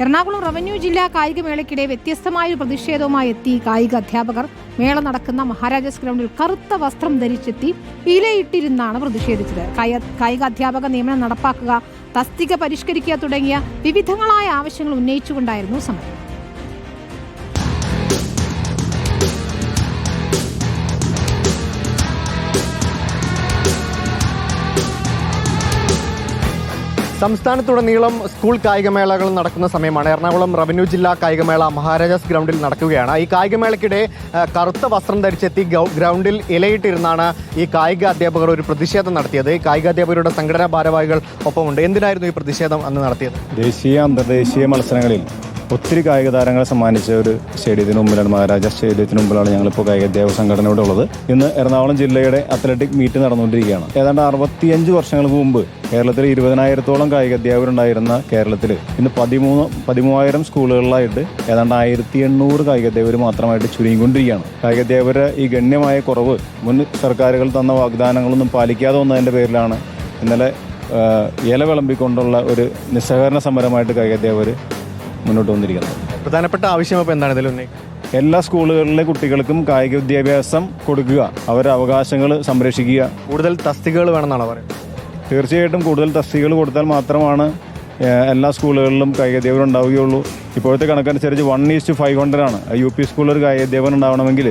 Ernakulam revenue ജില്ലാ കായികമേളയ്ക്കിടെ വ്യത്യസ്തമായ ഒരു പ്രതിഷേധവുമായി എത്തി കായിക അധ്യാപകർ. മേള നടക്കുന്ന മഹാരാജാസ് ഗ്രൗണ്ടിൽ കറുത്ത വസ്ത്രം ധരിച്ചെത്തി ഇലയിട്ടിരുന്നാണ് പ്രതിഷേധിച്ചത്. കായ- കായിക അധ്യാപക നിയമനം നടപ്പാക്കുക തസ്തിക പരിഷ്കരിക്കുക തുടങ്ങിയ വിവിധങ്ങളായ ആവശ്യങ്ങൾ ഉന്നയിച്ചുകൊണ്ടായിരുന്നു സമരം. സംസ്ഥാനത്തുടനീളം സ്കൂൾ കായികമേളകൾ നടക്കുന്ന സമയമാണ്. എറണാകുളം റവന്യൂ ജില്ലാ കായികമേള മഹാരാജാസ് ഗ്രൗണ്ടിൽ നടക്കുകയാണ്. ഈ കായികമേളയ്ക്കിടെ കറുത്ത വസ്ത്രം ധരിച്ചെത്തി ഗ്രൗണ്ടിൽ ഇലയിട്ടിരുന്നാണ് ഈ കായിക അധ്യാപകർ ഒരു പ്രതിഷേധം നടത്തിയത്. ഈ കായിക അധ്യാപകരുടെ സംഘടനാ ഭാരവാഹികൾ ഒപ്പമുണ്ട്. എന്തിനായിരുന്നു ഈ പ്രതിഷേധം അന്ന് നടത്തിയത്? ദേശീയ അന്തർദേശീയ മത്സരങ്ങളിൽ ഒത്തിരി കായിക താരങ്ങളെ സമ്മാനിച്ച ഒരു സ്റ്റേഡിയത്തിന് മുമ്പിലാണ് മഹാരാജ സ്റ്റേഡിയത്തിന് മുമ്പിലാണ് ഞങ്ങളിപ്പോൾ കായിക ദേവ സംഘടനയോടെ ഉള്ളത്. ഇന്ന് എറണാകുളം ജില്ലയുടെ അത്ലറ്റിക് മീറ്റ് നടന്നുകൊണ്ടിരിക്കുകയാണ്. ഏതാണ്ട് അറുപത്തിയഞ്ച് വർഷങ്ങൾക്ക് മുമ്പ് കേരളത്തിൽ ഇരുപതിനായിരത്തോളം കായിക അധ്യാപകരുണ്ടായിരുന്ന കേരളത്തിൽ ഇന്ന് പതിമൂന്ന് പതിമൂവായിരം സ്കൂളുകളിലായിട്ട് ഏതാണ്ട് ആയിരത്തി എണ്ണൂറ് കായിക അധ്യാപകർ മാത്രമായിട്ട് ചുരുങ്ങിക്കൊണ്ടിരിക്കുകയാണ്. കായിക അധ്യാപകരുടെ ഈ ഗണ്യമായ കുറവ് മുൻ സർക്കാരുകൾ തന്ന വാഗ്ദാനങ്ങളൊന്നും പാലിക്കാതെ വന്നതിന്റെ പേരിലാണ് ഇന്നലെ ഇല വിളമ്പിക്കൊണ്ടുള്ള ഒരു നിസ്സഹകരണ സമരമായിട്ട് കായിക അധ്യാപകർ മുന്നോട്ട് വന്നിരിക്കുന്നത്. പ്രധാനപ്പെട്ട ആവശ്യം അപ്പോൾ എന്താണ് ഇതിൽ ഉന്നയിക്കുന്നത്? എല്ലാ സ്കൂളുകളിലെ കുട്ടികൾക്കും കായിക വിദ്യാഭ്യാസം കൊടുക്കുക. അവരുടെ അവകാശങ്ങൾ സംരക്ഷിക്കുക. കൂടുതൽ തസ്തികകൾ വേണമെന്നാണ് പറയുന്നത്? തീർച്ചയായിട്ടും കൂടുതൽ തസ്തികകൾ കൊടുത്താൽ മാത്രമാണ് എല്ലാ സ്കൂളുകളിലും കായിക അധ്യാപകർ ഉണ്ടാവുകയുള്ളൂ. ഇപ്പോഴത്തെ കണക്കനുസരിച്ച് one is to five hundred ആണ്. യു പി സ്കൂളിൽ ഒരു കായിക അധ്യാപകൻ ഉണ്ടാവണമെങ്കിൽ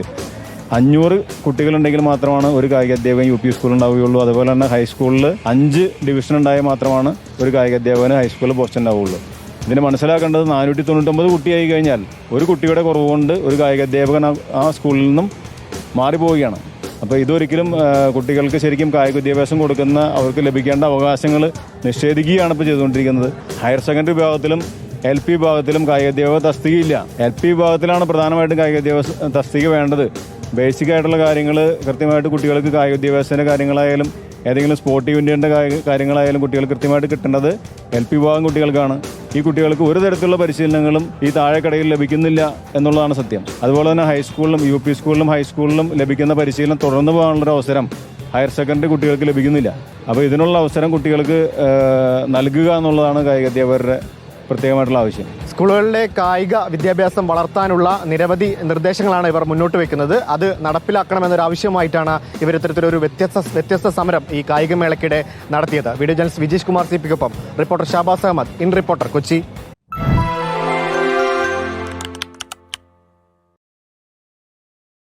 അഞ്ഞൂറ് കുട്ടികളുണ്ടെങ്കിൽ മാത്രമാണ് ഒരു കായിക അധ്യാപകൻ യു പി സ്കൂളിൽ ഉണ്ടാവുകയുള്ളൂ. അതുപോലെ തന്നെ ഹൈസ്കൂളിൽ അഞ്ച് ഡിവിഷൻ ഉണ്ടായാൽ മാത്രമാണ് ഒരു കായിക അധ്യാപകന് ഹൈസ്കൂളിൽ പോസ്റ്റ് ഉണ്ടാവുകയുള്ളൂ. ഇതിന് മനസ്സിലാക്കേണ്ടത് നാനൂറ്റി തൊണ്ണൂറ്റൊമ്പത് കുട്ടിയായി കഴിഞ്ഞാൽ ഒരു കുട്ടിയുടെ കുറവ് കൊണ്ട് ഒരു കായിക അധ്യാപകൻ ആ- സ്കൂളിൽ നിന്നും മാറിപ്പോവുകയാണ്. അപ്പോൾ ഇതൊരിക്കലും കുട്ടികൾക്ക് ശരിക്കും കായിക വിദ്യാഭ്യാസം കൊടുക്കുന്ന അവർക്ക് ലഭിക്കേണ്ട അവകാശങ്ങൾ നിഷേധിക്കുകയാണ് ഇപ്പോൾ ചെയ്തുകൊണ്ടിരിക്കുന്നത്. ഹയർ സെക്കൻഡറി വിഭാഗത്തിലും എൽ പി വിഭാഗത്തിലും കായിക അധ്യാപക തസ്തികയില്ല. എൽ പി വിഭാഗത്തിലാണ് പ്രധാനമായിട്ടും കായിക അധ്യാപക തസ്തിക വേണ്ടത്. ബേസിക് ആയിട്ടുള്ള കാര്യങ്ങൾ കൃത്യമായിട്ട് കുട്ടികൾക്ക് കായിക വിദ്യാഭ്യാസത്തിന്റെ കാര്യങ്ങളായാലും ഏതെങ്കിലും സ്പോർട്ട് ഇവന്റിന്റെ കാര്യങ്ങളായാലും കുട്ടികൾ കൃത്യമായിട്ട് കിട്ടേണ്ടത് എൽ പി വിഭാഗം കുട്ടികൾക്കാണ്. ഈ കുട്ടികൾക്ക് ഒരു തരത്തിലുള്ള പരിശീലനങ്ങളും ഈ താഴെക്കടയിൽ ലഭിക്കുന്നില്ല എന്നുള്ളതാണ് സത്യം. അതുപോലെ തന്നെ ഹൈസ്കൂളിലും യു പി സ്കൂളിലും ഹൈസ്കൂളിലും ലഭിക്കുന്ന പരിശീലനം തുടർന്ന് പോകാനുള്ളൊരു അവസരം ഹയർ സെക്കൻഡറി കുട്ടികൾക്ക് ലഭിക്കുന്നില്ല. അപ്പോൾ ഇതിനുള്ള അവസരം കുട്ടികൾക്ക് നൽകുക എന്നുള്ളതാണ് കായിക അധ്യാപകരുടെ പ്രത്യേകമായിട്ടുള്ള ആവശ്യം. സ്കൂളുകളിലെ കായിക വിദ്യാഭ്യാസം വളർത്താനുള്ള നിരവധി നിർദ്ദേശങ്ങളാണ് ഇവർ മുന്നോട്ട് വെക്കുന്നത്. അത് നടപ്പിലാക്കണമെന്നൊരു ആവശ്യമായിട്ടാണ് ഇവർ ഇത്തരത്തിലൊരു വ്യത്യസ്ത വ്യത്യസ്ത സമരം ഈ കായികമേളയ്ക്കിടെ നടത്തിയത്. Video journalist Vijeesh Kumar C പിക്കൊപ്പം reporter Shabaz Ahammed. In reporter Kochi.